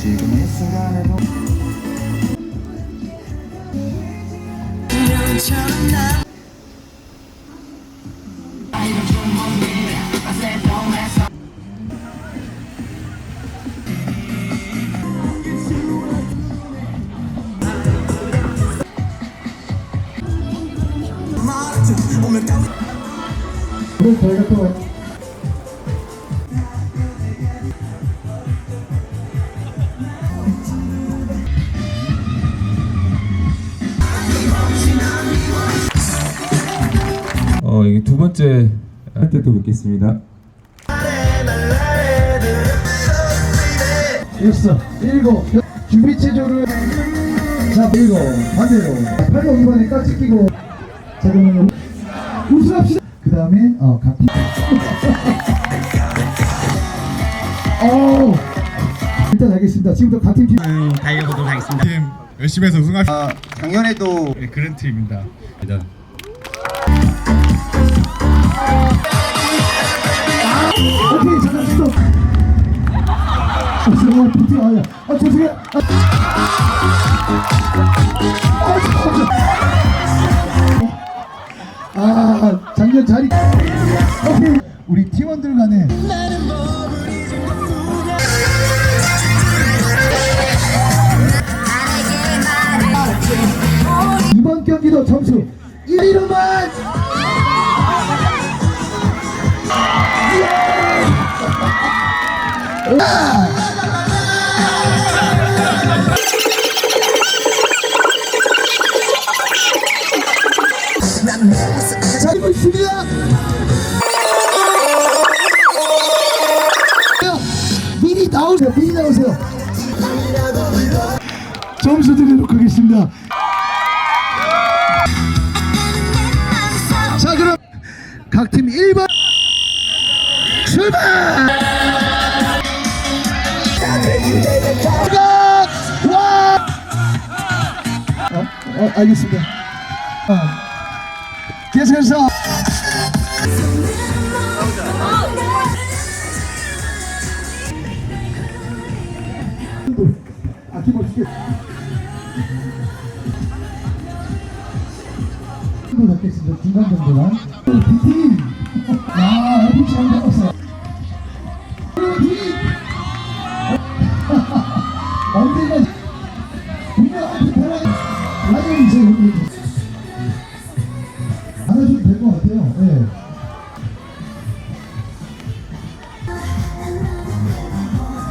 지금 이 순간에도 그래서 저 희가 또어 이게 두 번째. 할 때 또 뵙겠습니다. 일섯, 일곱, 여- 준비 체조를 자 그리고 반대로. 팔로 이번에 깍지 끼고. 자 그러면 우승합시다 그 다음에 어 각팀 어 일단 알겠습니다. 지금부터 각팀. 팀 달려보도록 하겠습니다. 팀 열심히 해서 우승할 아, 작년에도 네, 그런 팀입니다. 일단. 오케이 잠깐 스톱 아 잠깐만 비트 아야 아 죄송해요. 아, 아 아 작년 자리. 우리 팀원들 간에. 이번 경기도 점수 1위로만. 자, 각 팀 1번 출발! 각! 와! 어, 어, 알겠습니다. 어. 계속해서 아낌없이 또 넣겠습니다. 중간 정도만. 비팀! 아, 어디 잘 잡았어. 비팀! 언제가 누가 앞에 편하게 라디오 이제 여기 안 하셔도 될 것 같아요. 예.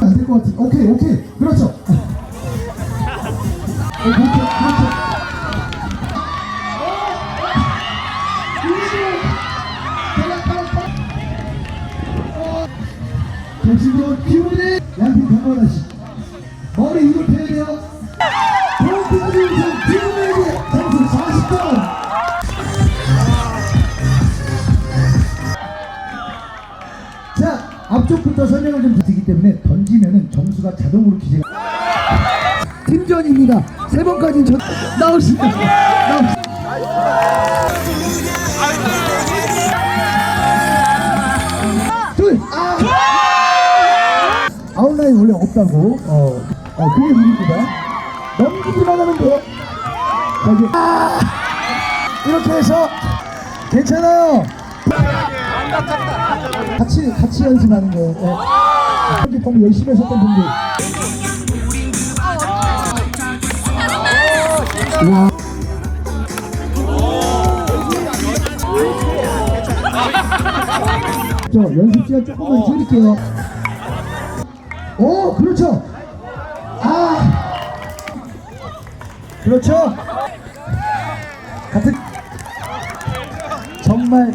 안될것 같아. 오케이, 오케이. 그렇죠. 어, 그렇죠, 그렇죠. 강원하시 머리 이걸 패야 돼요. 본팀까지 우선 기분에게 점수 40점. 자, 앞쪽부터 설명을 좀 드리기 때문에 던지면은 점수가 자동으로 기재가. 팀전입니다. 세 번까지는 전 나오시죠. 나오시죠. 둘, 아웃라인 원래 없다고. 어, 어 그게 룰입니다. 넘기기만 하면 돼요. 자, 이제 아! 이렇게 해서 괜찮아요. 같이 같이 연습하는 거예요. 예. 이렇게 너무 열심히 하셨던 분들. 와. 저 연습 시간 조금만 줄일게요. 오, 그렇죠. 아, 그렇죠. 같은 정말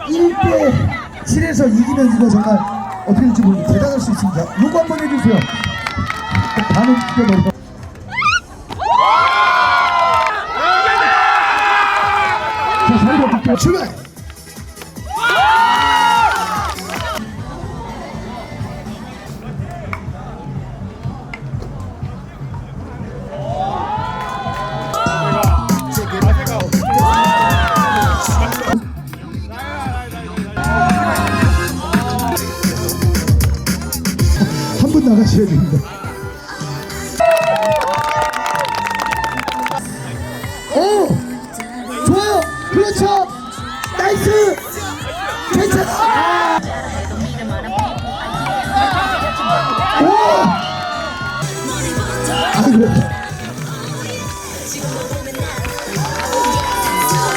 1대 7에서 이기면 이거 정말 어떻게 될지 모르겠 대단할 수 있습니다. 요거 한번 해주세요. 반응 자리로 볼게요. 출발! 나가셔야 됩니다. 오! 좋아요! 그렇죠! 나이스! 괜찮아! 오! 아이고.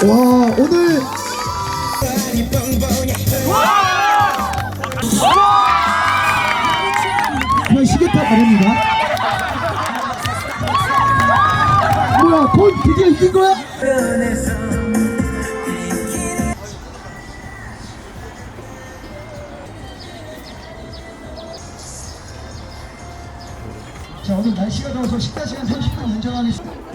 와, 오늘 아닙니다. 뭐야, 돈 드디어 이긴 거야? 자, 오늘 날씨가 더워서 식사 시간 30분 연장하겠습니다.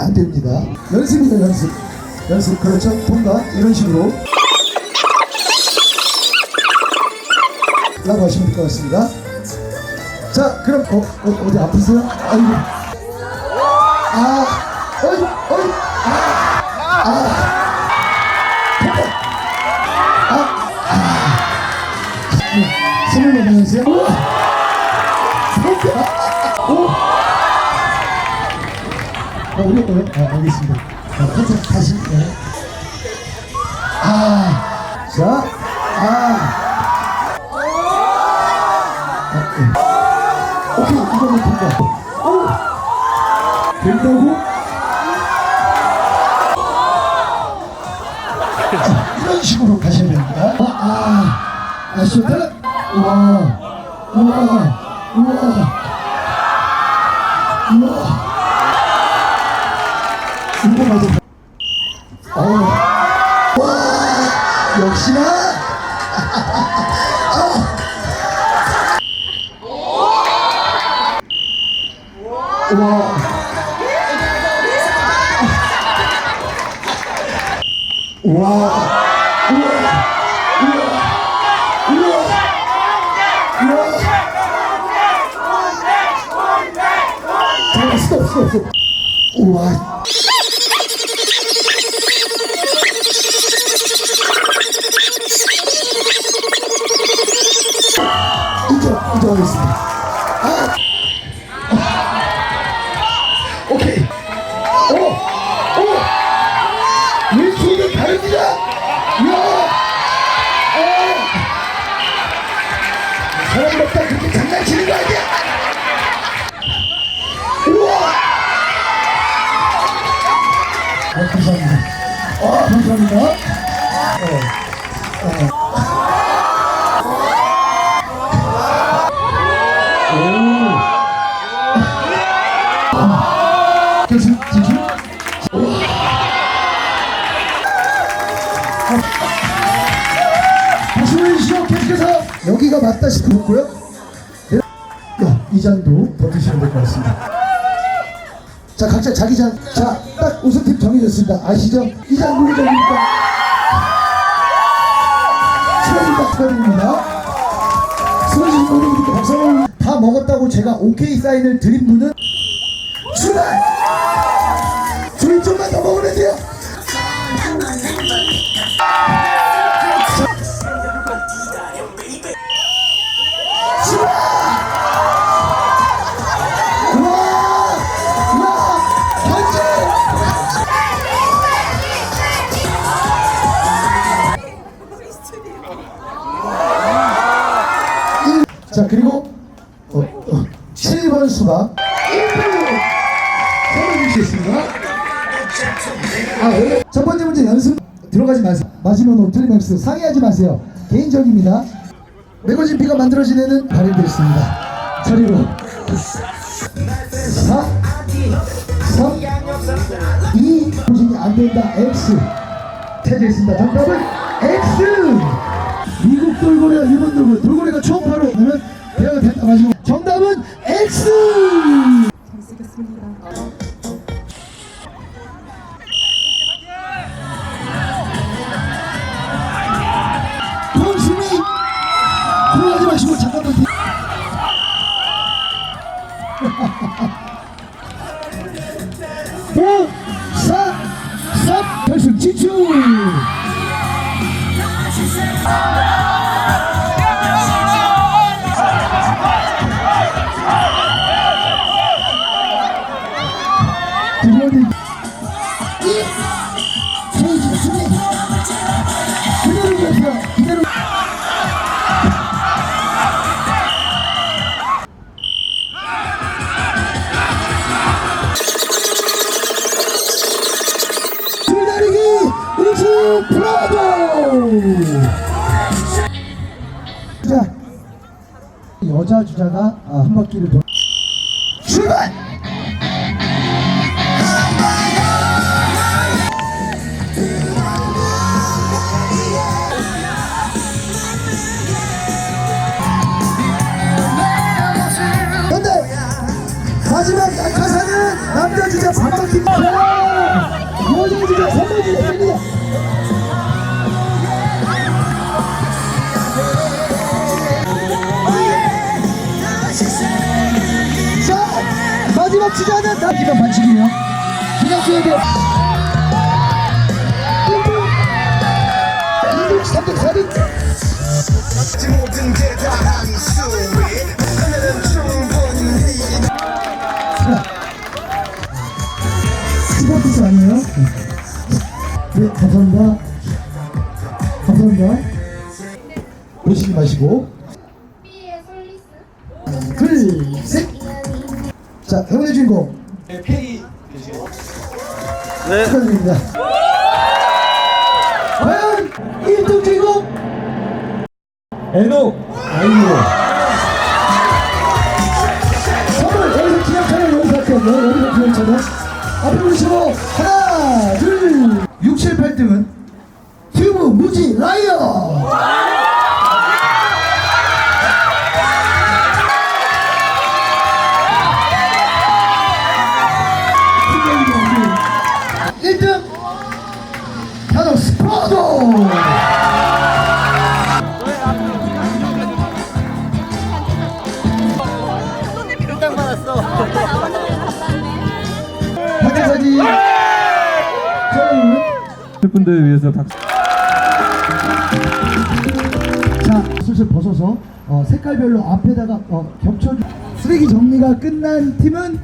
아, 안 됩니다. 연습이다 연습. 연습 그렇죠. 통과 이런 식으로. 라고 하시면 될 것 같습니다. 자, 그럼 어, 어 어디 아프세요? 아이고. 아, 어이, 어이, 아, 아. 아, 아. 네, 손을 내밀으세요. 어, 어려워요? 아, 알겠습니다. 자, 살짝 다시. 네. 아, 자, 아. 아, 네. 오케이, 이거는 된다. 오! 된다고? 자, 이런 식으로 가셔야 됩니다. 아, 아, 아. 우와, 우와, 우와, 이거 맞아. 어. 와, 역시나. 아. 와. 와. 우와. 인정, 인정하겠습니다. 아! 오케이. 오! 오! 왼손은 다릅니다! 이야! 어! 사람 먹다 그렇게 장난치는 거 아니야! 우와! 아, 감사합니다. 아, 감사합니다. 계속 지금? 다시 보여주시죠 계속해서. 여기가 맞다 싶었고요. 야, 이 잔도 더 드시면 될 것 같습니다. 자 각자 자기 잔 자딱 우승팀 정해졌습니다. 아시죠? 이 잔 누구 잔입니까? 축하드립니다. 축하드립니다 수고하신 분들께 박수. 다 먹었다고 제가 오케이 사인을 드린 분은 출발! 줄 좀만 더 먹으면 돼요. 자 그리고 들어가지 마세요. 마지막 노 틀리맥스 상의하지 마세요. 개인적입니다. 매거진 피가 만들어진 애는 발휘되었습니다. 자리로. 4 3 2 보시기 안 된다. X. 찾아있습니다. 정답은 X. 미국 돌고래와 일본 돌고래. 돌고래가 초음파로 하면 대화가 된다 마지막 정답은 X. 동심이 포기하지 마시고 잠깐만. 오, 사, 사, 결승 진출. 두 번이. 주자 반바퀴 여자 주자 3바퀴 됩니다. 자 마지막 주자는 나 기반 반칙이에요 그냥 줘야 돼요 1등 2등 3등 4 등 스포츠 아니에요? 네, 감사합니다. 감사합니다. 보시지 마시고. 둘, 셋. 자, 행운의 주인공. 페이 네. 축하드립니다. 과연 1등 주인공? 에노 아이고. 선물 여기서 기념차를 여기서 할게요. 여기서 기념차를. 앞에 보시고 하나, 둘, 6, 7, 8등은 튜브 무지 라이어. 분들 위해서 박수. 자 슬슬 벗어서 어, 색깔별로 앞에다가 어, 겹쳐주 쓰레기 정리가 끝난 팀은